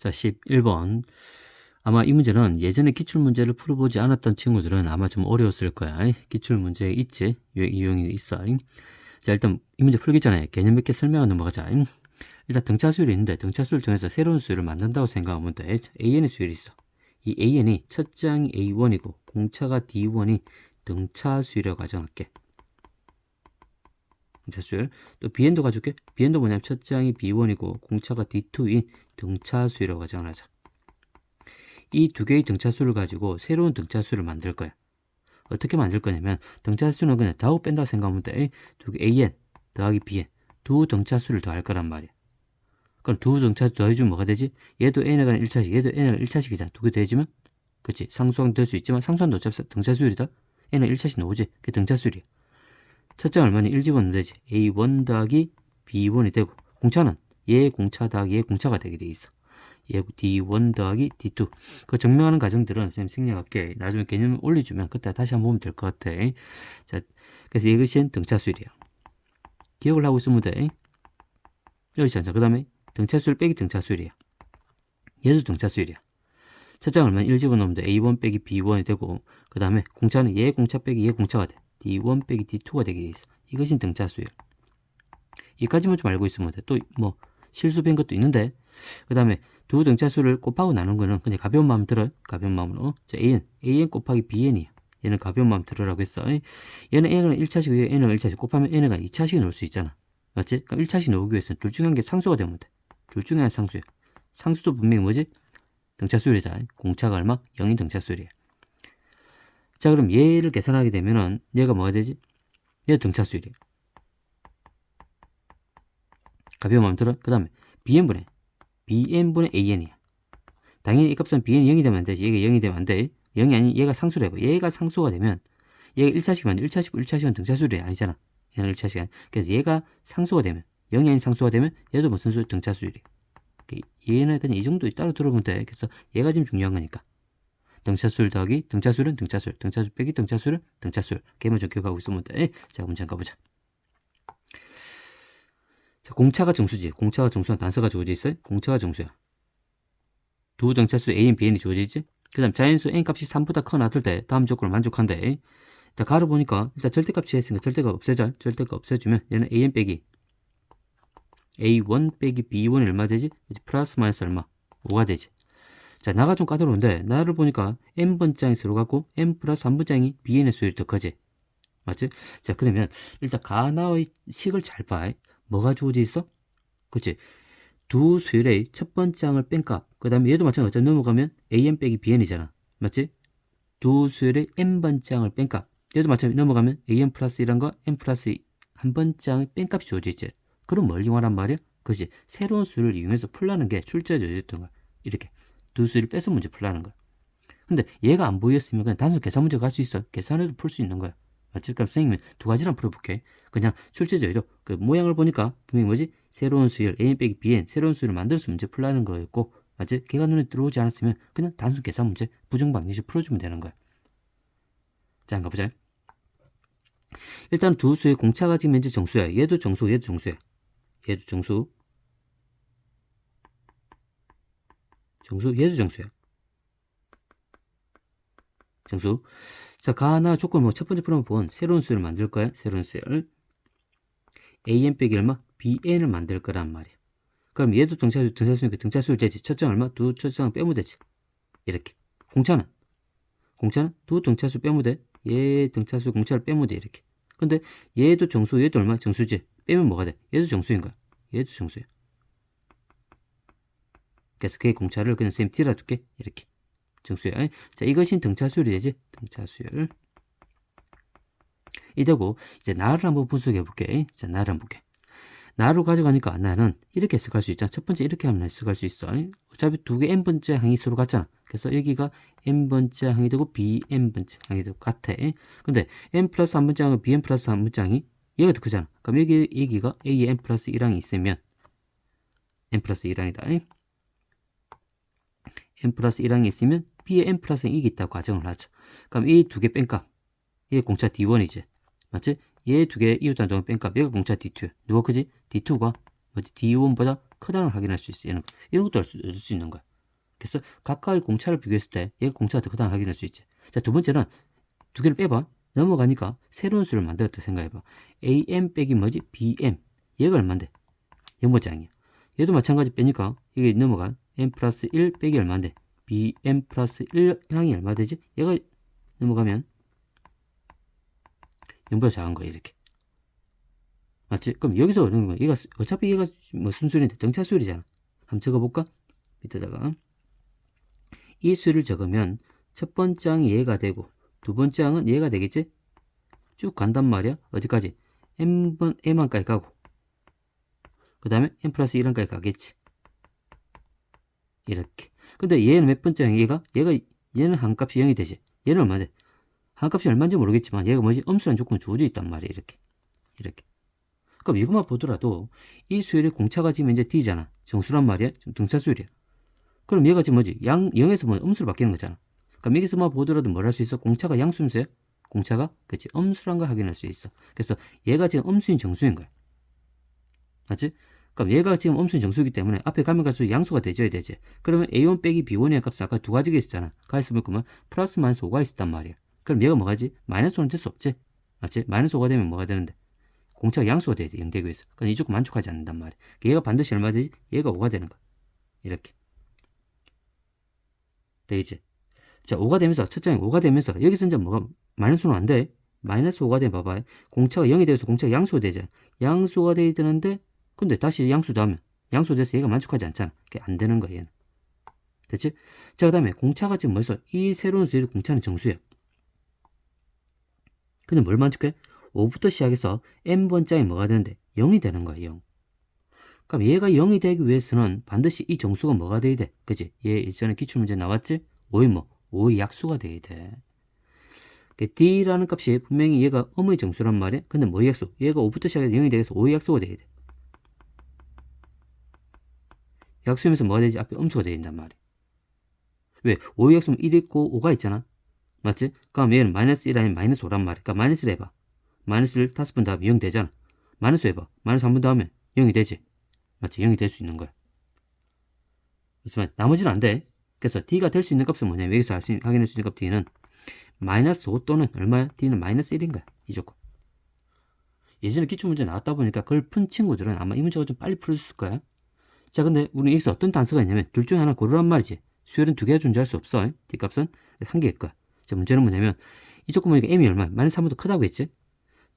자, 11번. 아마 이 문제는 예전에 기출문제를 풀어보지 않았던 친구들은 아마 좀 어려웠을 거야. 기출문제 있지? 요 이용이 있어. 자, 일단 이 문제 풀기 전에 개념 몇 개 설명하고 넘어가자. 일단 등차 수열이 있는데 등차 수를 통해서 새로운 수열을 만든다고 생각하면 돼. AN의 수열이 있어. 이 AN이 첫 장이 A1이고 공차가 D1이 등차 수열이라고 가정할게. 등차 수열. 또 BN도 가줄게. BN도 뭐냐면 첫 장이 B1이고 공차가 D2인 등차 수열이라고 가정을 하자. 이 두 개의 등차수를 가지고 새로운 등차수를 만들 거야. 어떻게 만들 거냐면 등차수는 그냥 다우 뺀다고 생각하면 돼. 두 개 AN 더하기 BN 두 등차수를 더할 거란 말이야. 그럼 두 등차수 더해주면 뭐가 되지? 얘도 N에 관한 1차식, 얘도 N에 관한 1차식이잖아. 두 개 더해주면 그치 상수항 될 수 있지만 상수항도 어차피 등차수율이다. N은 1차식 나오지. 그게 등차수율이야. 첫 장 얼마니? 1 집어넣으면 되지. A1 더하기 B1이 되고 공차는 얘 공차 더하기 얘 공차가 되게 돼 있어. 얘 D1 더하기 D2 그 증명하는 과정들은 선생님 생략할게 나중에 개념 올려주면 그때 다시 한번 보면 될 것 같아. 자 그래서 이것이 등차수율이야. 기억을 하고 있으면 돼. 여기 있잖아. 그 다음에 등차수율 빼기 등차수율이야. 얘도 등차수율이야. 첫 장 얼마나 1 집어넣으면 돼. A1 빼기 B1이 되고 그 다음에 공차는 얘 공차 빼기 얘 공차가 돼 D1 빼기 D2가 되게 돼 있어 이것이 등차수율 이까지만 좀 알고 있으면 돼 또 뭐 실수된 것도 있는데 그 다음에 두 등차수를 곱하고 나눈 거는 그냥 가벼운 마음 들어요. 가벼운 마음으로. 자, AN. AN 곱하기 BN이야. 얘는 가벼운 마음 들으라고 했어. 얘는 N은 1차식이고 N은 1차식 곱하면 N은 2차식이 넣을 수 있잖아. 맞지? 그럼 1차식 넣기 위해서는 둘 중에 한개 상수가 되면 돼. 둘 중에 한 상수야. 상수도 분명히 뭐지? 등차수율이다. 공차가 얼마? 0인 등차수율이야. 자, 그럼 얘를 계산하게 되면은 얘가 뭐가 되지? 얘 등차수율이야. 가벼운 마음 들어? 그 다음에 BN분의 BN분의 AN이야. 당연히 이 값은 BN이 0이 되면 안 되지. 얘가 0이 되면 안 돼. 0이 아닌 얘가 상수로 해봐. 얘가 상수가 되면 얘가 1차식이면 1차식, 1차식은 등차수율이 아니잖아. 얘는 1차식이 아니 그래서 얘가 상수가 되면 0이 아닌 상수가 되면 얘도 무슨 수? 등차수율이. 얘는 그냥 이 정도 따로 들어보면 돼. 그래서 얘가 지금 중요한 거니까. 등차수율 더하기 등차수율은 등차수율, 등차수율 빼기 등차수율은 등차수율. 걔만 좀 기억하고 있으면 돼. 자, 문제 한번 가보자. 자, 공차가 정수지. 공차가 정수는 단서가 주어져 있어요. 공차가 정수야. 두 등차수 A, Bn이 주어지지. 그 다음 자연수 n 값이 3보다 커 놨을 때 다음 조건을 만족한대. 자, 가로 보니까 일단 절대값이 했으니까 절대값 없애자. 절대값 없애주면 얘는 an 빼기 a1 빼기 b1이 얼마 되지? 이제 플러스 마이너스 얼마? 5가 되지. 자, 나가 좀 까다로운데 나를 보니까 n번장이 갖고 n 플러스 3번장이 bn의 수율이 더 커지. 맞지? 자, 그러면 일단 가나의 식을 잘 봐. 뭐가 주어져 있어? 그치? 두 수열의 첫 번째 항을 뺀 값. 그 다음에 얘도 마찬가지로 넘어가면 an 빼기 bn이잖아. 맞지? 두 수열의 n번째 항을 뺀 값. 얘도 마찬가지로 넘어가면 an 플러스 1한과 n 플러스 한 번째 항의 뺀 값이 주어져 있지. 그럼 뭘 이용하란 말이야? 그렇지. 새로운 수를 이용해서 풀라는 게 출제에 주어졌던 거야. 이렇게. 두 수를 빼서 문제 풀라는 거야. 근데 얘가 안 보였으면 그냥 단순 계산 문제 갈 수 있어. 계산해도 풀 수 있는 거야. 맞지? 그럼 선생님이 두 가지랑 풀어볼게. 그냥 출제적으로 그 모양을 보니까 분명히 뭐지? 새로운 수열 a 빼기 bn 새로운 수를 만들어서 문제 풀라는 거였고 맞지? 걔가 눈에 들어오지 않았으면 그냥 단순 계산 문제 부정방정식 풀어주면 되는 거야. 자, 한번 가보자. 일단 두 수의 공차가 지금 현재 정수야. 얘도 정수, 얘도 정수야. 얘도 정수. 정수, 얘도 정수야. 정수. 자, 가나 조건 뭐첫 번째 프로그램 본 새로운 수를 만들 거야. 새로운 수를 an 빼기 얼마? bn을 만들 거란 말이야. 그럼 얘도 등차수, 등차수니까 등차수를 되지. 첫장 얼마? 두 첫장 빼면 되지. 이렇게. 공차는? 공차는 두 등차수 빼면 돼. 얘 등차수 공차를 빼면 돼. 이렇게. 근데 얘도 정수, 얘도 얼마? 정수지. 빼면 뭐가 돼? 얘도 정수인 거야. 얘도 정수야. 그래서 그 공차를 그냥 쌤 T라 둘게. 이렇게. 정수열. 자, 이것이 등차수열이 되지? 등차수열. 이 되고, 이제 나를 한번 분석해 볼게. 자, 나를 한번 볼게. 나로 가져가니까 나는 이렇게 해석할 수 있잖아. 첫 번째 이렇게 하면 해석할 수 있어. 어차피 두 개 n번째 항이 서로 같잖아. 그래서 여기가 n번째 항이 되고 bn번째 항이 되고 같아. 근데 n 플러스 1번째 항은 bn 플러스 1번째 항이 얘가 더 크잖아. 그럼 여기, 여기가 a에 n 플러스 1항이 있으면 n 플러스 1항이다. N 플러스 1항이 있으면 b에 n 플러스 1이 있다고 가정을 하죠. 그럼 이 두 개 뺀값. 얘 공차 d1이지. 맞지? 얘 두 개 이웃단 동안 뺀값. 얘가 공차 d2. 누가 크지? d2가 뭐지? d1보다 크다는 걸 확인할 수 있어. 이런, 이런 것도 알 수, 있는 거야. 그래서 각각의 공차를 비교했을 때 얘가 공차가 더 크다는 확인할 수 있지. 자, 두 번째는 두 개를 빼봐. 넘어가니까 새로운 수를 만들었다 생각해봐. am 빼기 뭐지? bm. 얘가 얼만데? 0번장이야. 얘도 마찬가지 빼니까 이게 넘어간 m 플러스 1 빼기 얼만데? bm 플러스 1항이 얼마 되지? 얘가 넘어가면 0보다 작은 거야 이렇게. 맞지? 그럼 여기서 어느 거야? 얘가 어차피 얘가 뭐 순수인데 등차수율이잖아. 한번 적어볼까? 밑에다가 이 수를 적으면 첫 번째 항이 얘가 되고 두 번째 항은 얘가 되겠지? 쭉 간단 말이야. 어디까지? m번 m항까지 가고 그 다음에 m 플러스 1항까지 가겠지. 이렇게. 근데 얘는 몇 번째 얘가? 얘가 얘는 한 값이 0이 되지. 얘는 얼마 돼? 한 값이 얼마인지 모르겠지만 얘가 뭐지? 엄수란 조건이 주어져 있단 말이야. 이렇게. 이렇게. 그럼 이것만 보더라도 이 수열의 공차가 지금 이제 D잖아. 정수란 말이야. 지금 등차 수열이야. 그럼 얘가 지금 뭐지? 양, 0에서 뭐 음수로 바뀌는 거잖아. 그럼 여기서만 보더라도 뭘 할 수 있어? 공차가 양수임수야? 공차가? 그치. 음수란 걸 확인할 수 있어. 그래서 얘가 지금 음수인 정수인 거야. 맞지? 그럼 얘가 지금 음수인 정수이기 때문에 앞에 가면 갈수록 양수가 되줘야 되지. 그러면 A1 빼기 B1의 값은 아까 두 가지가 있었잖아. 가있으면 그러면 플러스 마이너스 5가 있었단 말이야. 그럼 얘가 뭐가지? 마이너스 5는 될 수 없지? 맞지? 마이너스 5가 되면 뭐가 되는데? 공차가 양수가 돼야 돼. 0대고 있어. 그럼 이쪽 만족하지 않는단 말이야. 얘가 반드시 얼마 되지? 얘가 5가 되는 거야. 이렇게. 되겠지? 자, 5가 되면서, 첫 장이 5가 되면서, 여기서 이제 뭐가, 마이너스는 안 돼. 마이너스 5가 되면 봐봐. 공차가 0이 되어서 공차가 양수가 되잖아. 양수가 돼야 되는데, 근데 다시 양수 더하면, 양수 돼서 얘가 만족하지 않잖아. 그게 안 되는 거야, 얘는. 됐지? 자, 그 다음에 공차가 지금 뭐였어? 이 새로운 수의 공차는 정수야. 근데 뭘 만족해? 5부터 시작해서 n번짝이 뭐가 되는데? 0이 되는 거야, 0. 그럼 얘가 0이 되기 위해서는 반드시 이 정수가 뭐가 돼야 돼? 그지? 얘 이전에 기출문제 나왔지? 5의 뭐? 5의 약수가 돼야 돼. 그 D라는 값이 분명히 얘가 음의 정수란 말이야. 근데 뭐의 약수? 얘가 5부터 시작해서 0이 되어서 5의 약수가 돼야 돼. 약수면서 뭐가 되지? 앞에 음수가 돼야 된단 말이야. 왜? 5의 약수면 1 있고 5가 있잖아. 맞지? 그럼 얘는 마이너스 1 아니면 마이너스 5란 말이야. 그러니까 마이너스를 해봐. 마이너스를 다섯 번 더하면 0 되잖아. 마이너스 해봐. 마이너스 한 번 더하면 0이 되지. 맞지? 0이 될 수 있는 거야. 그렇지만 나머지는 안 돼. 그래서 D가 될 수 있는 값은 뭐냐면 여기서 알 수, 확인할 수 있는 값 D는 마이너스 5 또는 얼마야? D는 마이너스 1인 거야. 이 조건. 예전에 기출문제 나왔다 보니까 그걸 푼 친구들은 아마 이 문제가 좀 빨리 풀었을 거야. 자, 근데 우리 여기서 어떤 단서가 있냐면 둘 중에 하나 고르란 말이지. 수열은 두 개가 존재할 수 없어. D 값은 한 개일 거야. 자, 문제는 뭐냐면 이 조건 보니까 M이 얼마야? 마이너스 3보다 크다고 했지?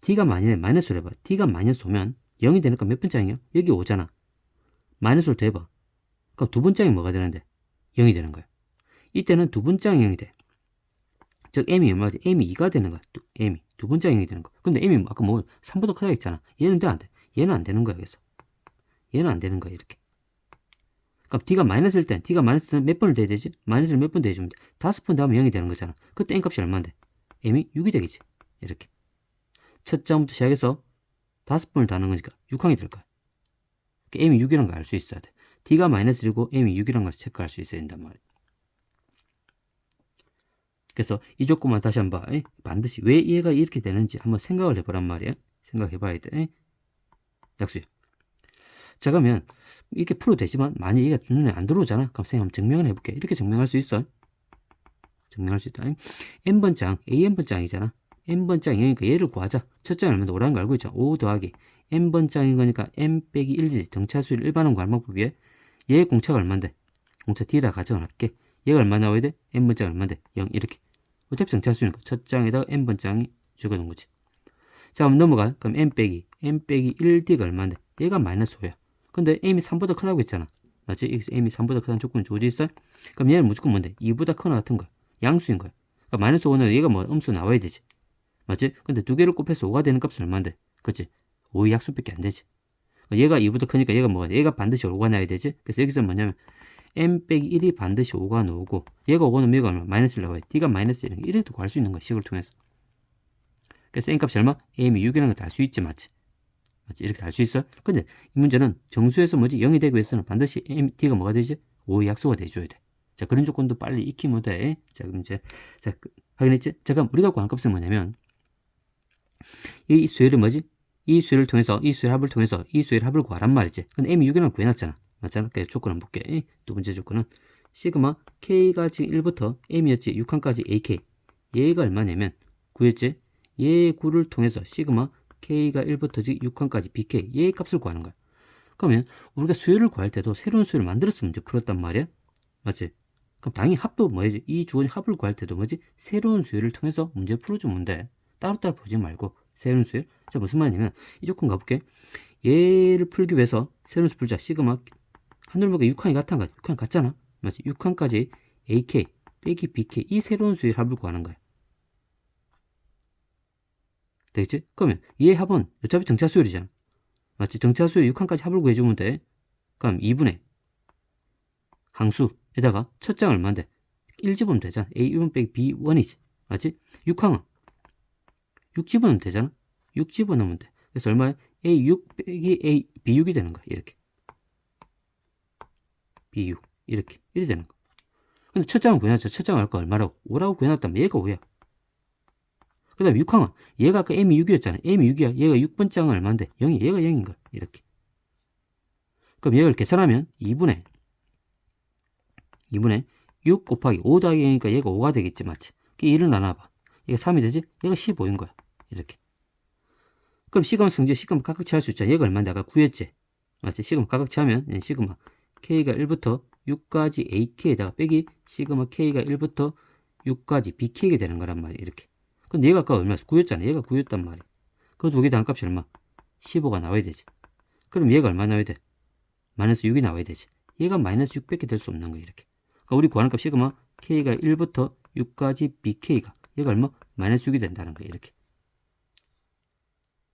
D가 마이너스 마이너스로 해봐. D가 마이너스 5면 0이 되니까 몇 번째이야? 여기 5잖아. 마이너스로 더해봐. 그럼 두 번째이 뭐가 되는데? 0이 되는 거야. 이때는 두 번째이 0이 돼. 즉 M이 얼마지? M이 2가 되는 거야. 두, M이 두 번째이 0이 되는 거야. 근데 M이 아까 뭐 3보다 크다 했잖아. 얘는 돼 안 돼? 얘는 안 되는 거야. 그래서 얘는 안 되는 거야. 이렇게. 그럼 D가 마이너스일 땐 D가 마이너스는 몇 번을 돼야 되지? 마이너스를 몇번 돼주면 돼? 다섯 번 더하면 0이 되는 거잖아. 그때 N 값이 얼마인데? M이 6이 되겠지. 이렇게. 첫 장부터 시작해서 다섯 번을 다는 거니까 6항이 될 거야. M이 6이라는 걸 알 수 있어야 돼. D가 마이너스 1이고 M이 6이라는 걸 체크할 수 있어야 된단 말이야. 그래서 이 조건만 다시 한번 봐. 에? 반드시 왜 얘가 이렇게 되는지 한번 생각을 해보란 말이야. 생각해 봐야 돼. 에? 약수야. 자, 그러면 이렇게 풀어도 되지만 만약 얘가 눈에 안 들어오잖아. 그럼 선생님 한번 증명을 해볼게. 이렇게 증명할 수 있어. 증명할 수 있다. n번 장, an번 장이잖아. n번장 0이니까 얘를 구하자. 첫 장이 얼마나 오라는 거 알고 있죠? 5 더하기 n번 장인 거니까 n 빼기 1이지. 등차수를 일반원 구하는 방법이에 얘 공차가 얼만데? 공차 D라 가정을 할게. 얘가 얼마 나와야 돼? n번 장 얼마인데? 0 이렇게. 어차피 등차수니까 첫 장에다가 n번 장이 적어놓은 거지. 자, 그럼 넘어가. 그럼 n 빼기 n 빼기 1d가 얼마인데? 얘가 마이너스 5야. 근데 m이 3보다 크다고 했잖아. 맞지? m이 3보다 크다는 조건이 주어져 있어? 그럼 얘는 무조건 뭔데? 2보다 크거나 같은 거야. 양수인 거야. 그러니까 마이너스 5는 얘가 뭐 음수 나와야 되지. 맞지? 근데 두 개를 곱해서 5가 되는 값은 얼마인데? 그치? 5의 약수밖에 안 되지. 그러니까 얘가 2보다 크니까 얘가 뭐가 돼? 얘가 반드시 5가 나야 되지? 그래서 여기서 뭐냐면 m 빼기 1이 반드시 5가 나오고 얘가 5가 나오면 얘가 얼마? 마이너스 1 나와야 돼. d가 마이너스 1은 이래도 구할 수 있는 거야. 식을 통해서. 그래서 n 값이 얼마? m이 6이라는 걸 알 수 있지. 맞지? 맞지? 이렇게 알수 있어? 근데 이 문제는 정수에서 뭐지? 0이 되기 위해서는 반드시 m, d가 뭐가 되지? 5의 약수가 돼줘야 돼. 자, 그런 조건도 빨리 익히면 돼. 자, 그럼 이제, 자, 그, 확인했지? 자, 그럼 우리가 구한 값은 뭐냐면, 이 수열이 뭐지? 이 수열을 통해서, 이 수열 합을 통해서 이 수열 합을 구하란 말이지. 근데 m이 6이라는 구해놨잖아. 맞잖아? 그래서 조건 한번 볼게. 두 번째 조건은 시그마 K가 지금 1부터 M이었지 6칸까지 AK 얘가 얼마냐면 9였지 얘 9를 통해서 시그마 K가 1부터 지금 6칸까지 BK 얘 값을 구하는 거야 그러면 우리가 수열을 구할 때도 새로운 수열을 만들었으면 이제 풀었단 말이야 맞지? 그럼 당연히 합도 뭐지? 이 주어진 합을 구할 때도 뭐지? 새로운 수열을 통해서 문제 풀어주면 돼 따로따로 보지 말고 새로운 수열 자 무슨 말이냐면 이 조건 가볼게 얘를 풀기 위해서 새로운 수 풀자 시그마 한울목에 6칸이 같은 거야 6칸 같잖아 맞지? 6칸까지 AK 빼기 BK 이 새로운 수열 합을 구하는 거야 되겠지? 그러면 얘 합은 어차피 등차 수열이잖아. 맞지? 등차 수열 6칸까지 합을 구해주면 돼. 그럼 2분의 항수에다가 첫 장 얼마인데? 1 집으면 되잖아. A1 빼기 B1이지. 맞지? 6항은 6 집어넣으면 되잖아. 6 집어넣으면 돼. 그래서 얼마야? A6 빼기 A, B6이 되는 거야 이렇게. B6 이렇게. 이렇게 되는 거 근데 첫 장은 구해놨죠 첫 장을 할거 얼마라고? 5라고 구해놨다면 얘가 5야 그 다음에 6항은 얘가 아까 M이 6이었잖아 M이 6이야. 얘가 6번 장은 얼마인데? 0이. 얘가 0인 거야. 이렇게. 그럼 얘를 계산하면 2분의 2분의 6 곱하기 5 더하기 0이니까 얘가 5가 되겠지 맞지? 그 1을 나눠봐. 얘가 3이 되지? 얘가 15인 거야. 이렇게. 그럼 시그마 성질 시그마 각각치 할 수 있잖아 얘가 얼마인데? 아까 9였지? 맞지? 시그마 각각치 하면 시그마 K가 1부터 6까지 AK에다가 빼기 시그마 K가 1부터 6까지 BK가 되는 거란 말이야. 이렇게 근데 얘가 아까 얼마였어? 9였잖아 얘가 9였단 말이야 그 두개다 한값이 얼마? 15가 나와야 되지 그럼 얘가 얼마 나와야 돼? 마이너스 6이 나와야 되지 얘가 마이너스 6밖에 될 수 없는 거야 이렇게 그러니까 우리 구하는 값 시그마 K가 1부터 6까지 BK가 얘가 얼마? 마이너스 6이 된다는 거야 이렇게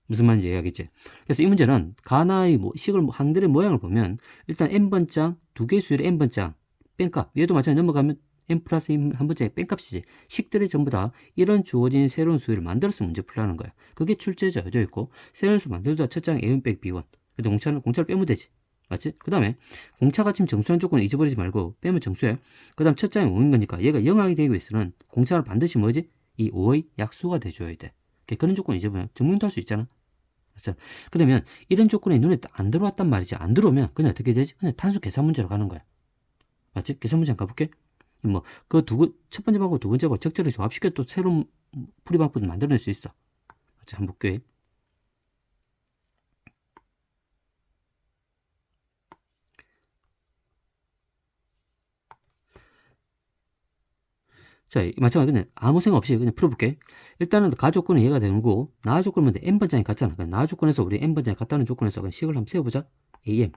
무슨 말인지 이해하겠지? 그래서 이 문제는 가나의 뭐 식을 뭐 항들의 모양을 보면 일단 n번장 두개 수열의 n번장 뺀값 얘도 마찬가지 넘어가면 n 플러스 한 번째 뺀값이지 식들이 전부 다 이런 주어진 새로운 수열을 만들어서 문제 풀라는 거야 그게 출제자 되어 있고 새로운 수 만들자 첫장 a1 빼기 b1 근데 공차는 공차를 빼면 되지 맞지? 그 다음에 공차가 지금 정수한 조건을 잊어버리지 말고 빼면 정수야 그 다음 첫 장이 5인 거니까 얘가 0하게 되기 위해서는 공차는 반드시 뭐지? 이 5의 약수가 돼줘야 돼 그런 조건 잊어버리면 증명도 할 수 있잖아 맞죠? 그러면 이런 조건이 눈에 안 들어왔단 말이지. 안 들어오면 그냥 어떻게 되지? 그냥 단수 계산 문제로 가는 거야. 맞지? 계산 문제 한번 가볼게. 뭐, 그 두, 첫 번째 방법, 두 번째 방법 적절히 조합시켜 또 새로운 풀이 방법도 만들어낼 수 있어. 한번 볼게. 자, 마찬가지로 그냥 아무 생각 없이 그냥 풀어볼게. 일단은 가 조건은 얘가 되는 거고, 나 조건은 n번장이 같잖아. 그러니까 나 조건에서 우리 n번장이 같다는 조건에서 그냥 식을 한번 세워보자. am.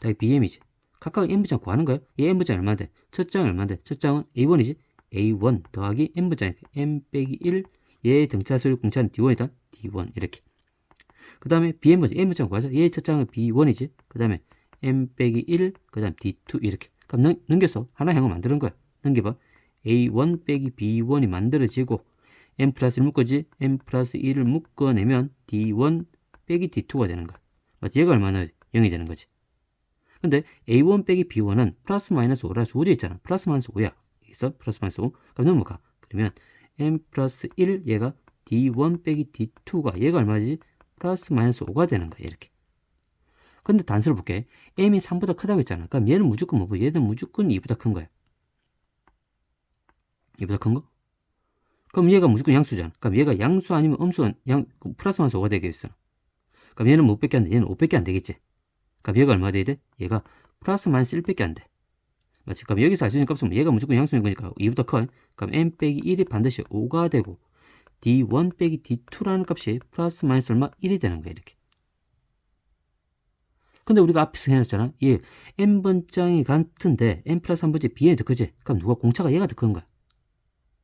다음에 bm이지. 각각 n번장 구하는 거야. 얘 n번장이 얼마인데? 첫 장이 얼마인데? 첫 장은 a1이지. a1 더하기 n번장이 m 빼기 1. 얘 등차수를 공차는 d1이다. d1 이렇게. 그 다음에 bm번장, n번장 구하자. 얘첫 장은 b1이지. 그 다음에 m 빼기 1. 그 다음 d2 이렇게. 그럼 넘, 넘겨서 하나 행을 만드는 거야. 넘겨봐. A1 빼기 B1이 만들어지고 n 플러스 1을 묶어지 n 플러스 1을 묶어내면 D1 빼기 D2가 되는 거야. 맞지? 얘가 얼마나 0이 되는 거지. 근데 A1 빼기 B1은 플러스 마이너스 5라 주어져 있잖아. 플러스 마이너스 5야. 있어? 플러스 마이너스 5. 그럼 넘어가. 그러면 n 플러스 1 얘가 D1 빼기 D2가 얘가 얼마지? 플러스 마이너스 5가 되는 거야. 이렇게. 근데 단수를 볼게. m이 3보다 크다고 했잖아. 그럼 얘는 무조건 뭐고 얘는 무조건 2보다 큰 거야. 얘보다 큰 거? 그럼 얘가 무조건 양수잖아. 그럼 얘가 양수 아니면 음수, 양, 플러스 마이너스 5가 되겠어. 그럼 얘는 못 돼. 얘는 5밖에 안 되겠지. 그럼 얘가 얼마 돼야 돼? 얘가 플러스 마이너스 1밖에 안 돼. 맞지? 그럼 여기서 알 수 있는 값은 얘가 무조건 양수인 거니까 2보다 커. 그럼 n 빼기 1이 반드시 5가 되고 d1 빼기 d2라는 값이 플러스 마이너스 얼마? 1이 되는 거야 이렇게. 근데 우리가 앞에서 해놨잖아. 얘 n번장이 같은데 n 플러스 1번째 bn이 더 크지? 그럼 누가 공차가 얘가 더 큰 거야.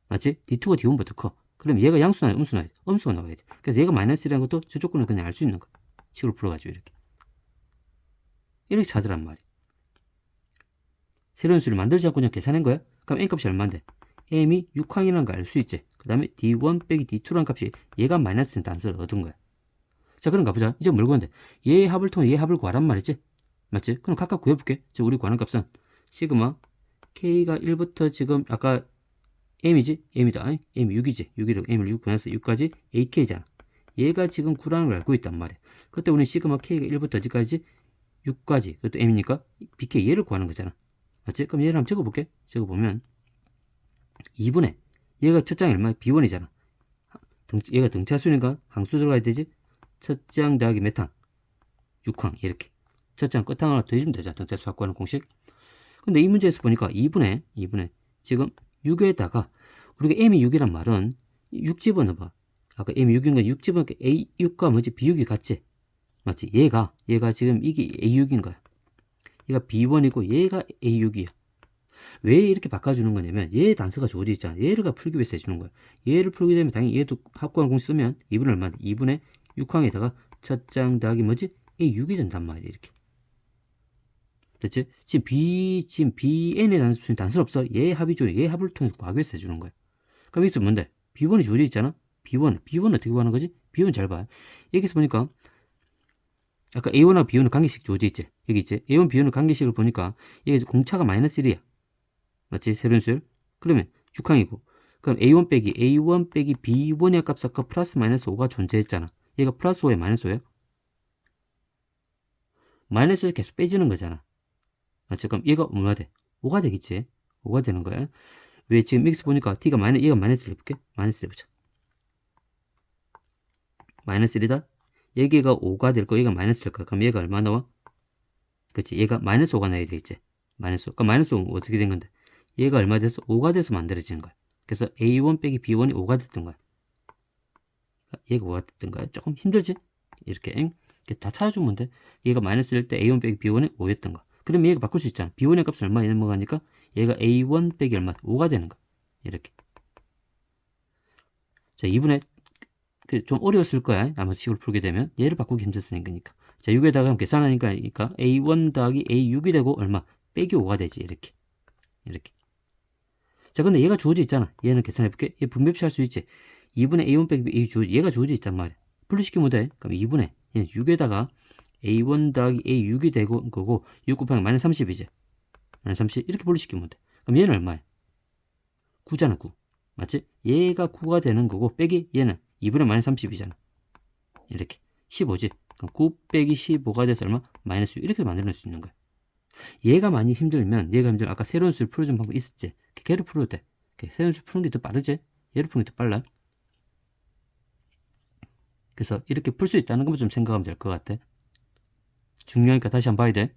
맞지? D2가 D1보다 커. 그럼 얘가 양수나 음수나 음수가 나와야 돼. 그래서 얘가 마이너스라는 것도 저 조건을 그냥 알 수 있는 거야. 식으로 풀어가지고 이렇게. 이렇게 찾으란 말이야. 새로운 수를 만들지 않고 그냥 계산한 거야? 그럼 n값이 얼마인데? m이 6항이라는 걸 알 수 있지. 그 다음에 d1 빼기 d2라는 값이 얘가 마이너스인 단수를 얻은 거야. 자, 그럼 가보자. 이제 뭘 구하는데? 얘의 합을 통해 얘의 합을 구하란 말이지? 맞지? 그럼 각각 구해볼게. 자, 우리 구하는 값은 시그마 k가 1부터 지금 아까 m이지? m이다. m 6이지. 6이라고 m을 6 구해서 6까지 ak잖아. 얘가 지금 9라는 걸 알고 있단 말이야. 그때 우리는 시그마 k가 1부터 어디까지? 6까지. 그것도 m이니까 bk 얘를 구하는 거잖아. 맞지? 그럼 얘를 한번 적어볼게. 적어보면 2분의 얘가 첫 장이 얼마야? B1이잖아. 등, 얘가 등차수니까 항수 들어가야 되지? 첫 장 더하기 몇 항? 6항 이렇게. 첫 장 끝항 하나 더 해주면 되잖아. 등차수 확보하는 공식. 근데 이 문제에서 보니까 2분의 2분의 지금 6에다가 우리가 m이 6이란 말은 6 집어넣어봐. 아까 m이 6인 건 6 집어넣으니까 a6과 뭐지? b6이 같지? 맞지? 얘가 얘가 지금 이게 a6인 거야. 얘가 b1이고 얘가 a6이야. 왜 이렇게 바꿔주는 거냐면 얘 단서가 주어져 있잖아. 얘를 풀기 위해서 해주는 거야. 얘를 풀게 되면 당연히 얘도 합구한 공식 쓰면 2분의 얼마? 2분의 6항에다가 첫 장 더하기 뭐지? a6이 된단 말이야. 이렇게. 됐지? 지금 B, 지금 BN의 단수, 단수는 없어. 얘 합이 주어. 얘 합을 통해서 과교해서 해주는 거야. 그럼 여기서 뭔데? B1이 주어져 있잖아? B1. B1은 어떻게 구하는 거지? B1 잘 봐. 여기서 보니까, 아까 A1하고 B1은 관계식 주어져 있지? 여기 있지? A1, B1은 관계식을 보니까, 여기 공차가 마이너스 1이야. 맞지? 새로운 수열? 그러면 6항이고. 그럼 A1 빼기, A1 빼기 B1의 값 아까 플러스 마이너스 5가 존재했잖아. 얘가 플러스 5에 마이너스 5야? 마이너스를 계속 빼지는 거잖아. 맞죠? 그럼 얘가 뭐가 돼? 5가 되겠지? 5가 되는 거야. 왜 지금 x 보니까 t가 마이너스, 얘가 마이너스를 해볼게. 마이너스 해보자. 마이너스 1이다? 여기가 5가 될 거, 얘가 마이너스일 거야. 그럼 얘가 얼마 나와? 그치? 얘가 마이너스 5가 나야 되겠지? 마이너스 5. 그럼 마이너스 5는 어떻게 된 건데? 얘가 얼마 돼서? 5가 돼서 만들어지는 거야. 그래서 A1 빼기 B1이 5가 됐던 거야. 얘가 5가 됐던 거야. 조금 힘들지? 이렇게, 엥? 이렇게 다 찾아주면 돼. 얘가 마이너스일 때 A1 빼기 B1이 5였던 거야. 그러면 얘가 바꿀 수 있잖아. B1의 값은 얼마 넘어가니까 얘가 A1 빼기 얼마? 5가 되는 거야. 이렇게. 자, 2분의 그 좀 어려웠을 거야. 아마 식으로 풀게 되면 얘를 바꾸기 힘들으니까. 자, 6에다가 계산하니까 그러니까 A1 더하기 A6이 되고 얼마? 빼기 5가 되지. 이렇게. 이렇게. 자, 근데 얘가 주어져 있잖아. 얘는 계산해 볼게. 얘 분배표 할수 있지. 2분의 A1 빼기 A 주 얘가 주어져 있단 말이야. 분리시키면 돼. 그럼 2분의 얘는 6에다가 A1 더하기 A6이 되고 거고 6 곱하기 마이너스 30이지. 마이너스 30 이렇게 분리시키면 돼. 그럼 얘는 얼마야? 9잖아 9. 맞지? 얘가 9가 되는 거고 빼기 얘는 2분의 마이너스 30이잖아. 이렇게 15지. 그럼 9 빼기 15가 돼서 얼마? 마이너스 6 이렇게 만들어낼 수 있는 거야. 얘가 많이 힘들면 얘가 힘들면 아까 새로운 수를 풀어준 방법 있었지. 걔를 풀어도 돼. 새로운 수 푸는 게 더 빠르지? 얘를 푸는 게 더 빨라. 그래서 이렇게 풀 수 있다는 것만 좀 생각하면 될 것 같아. 중요하니까 다시 한번 봐야 돼.